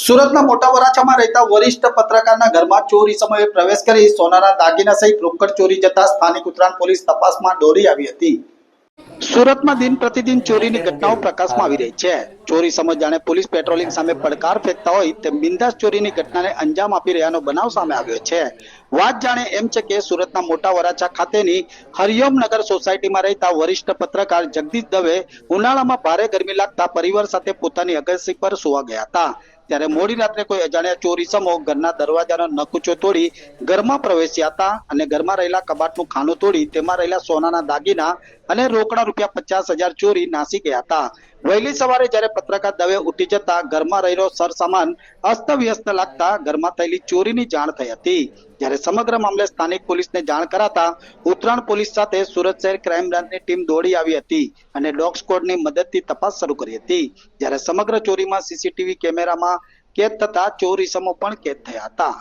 સુરતના મોટા વરાછામાં રહેતા વરિષ્ઠ પત્રકારના ઘરમાં ચોરી સમયે પ્રવેશ કરી સોનાના દાગીના સહિત રોકડ ચોરી જતા સ્થાનિક ઉત્તરાયણ પોલીસ તપાસમાં દોરી આવી હતી. સુરતમાં દિન પ્રતિદિન ચોરીની ઘટનાઓ પ્રકાશમાં આવી રહી છે. ચોરી સમય જાણે પોલીસ પેટ્રોલિંગ સામે પડકાર ફેંકતા હોય તેમ બિંદાસ ચોરીની ઘટનાને અંજામ આપી રહ્યાનો બનાવ સામે આવ્યો છે. વાત જાણે એમ છે કે સુરતના મોટા વરાછા ખાતેની હરિયમ નગર સોસાયટીમાં રહેતા વરિષ્ઠ પત્રકાર જગદીશ દવે ઉનાળામાં ભારે ગરમી લાગતા પરિવાર સાથે પોતાની અગસી પર સુવા ગયા હતા. ત્યારે મોડી રાત્રે કોઈ અજાણ્યા ચોરી સમો ઘરના દરવાજાનો નકુચો તોડી ઘરમાં પ્રવેશ્યા હતા અને ઘરમાં રહેલા કબાટનું ખાનું તોડી તેમાં રહેલા સોનાના દાગીના અને રોકડા રૂપિયા પચાસ હજાર ચોરી નાસી ગયા હતા. વહેલી સવારે જ્યારે પત્રકાર દવે ઉઠી જતા ઘરમાં રહેલો સરસામાન અસ્તવ્યસ્ત લાગતા ઘરમાં થયેલી ચોરીની જાણ થઈ હતી. જ્યારે સમગ્ર મામલે સ્થાનિક પોલીસને જાણ કરાતા ઉત્તરાયણ પોલીસ સાથે સુરત શહેર ક્રાઇમ બ્રાન્ચની ટીમ દોડી આવી હતી અને ડોગ સ્કોડની મદદથી તપાસ શરૂ કરી હતી. જ્યારે સમગ્ર ચોરીમાં સીસીટીવી કેમેરામાં કેદ થતા ચોર ઇસમો પણ કેદ થયા હતા.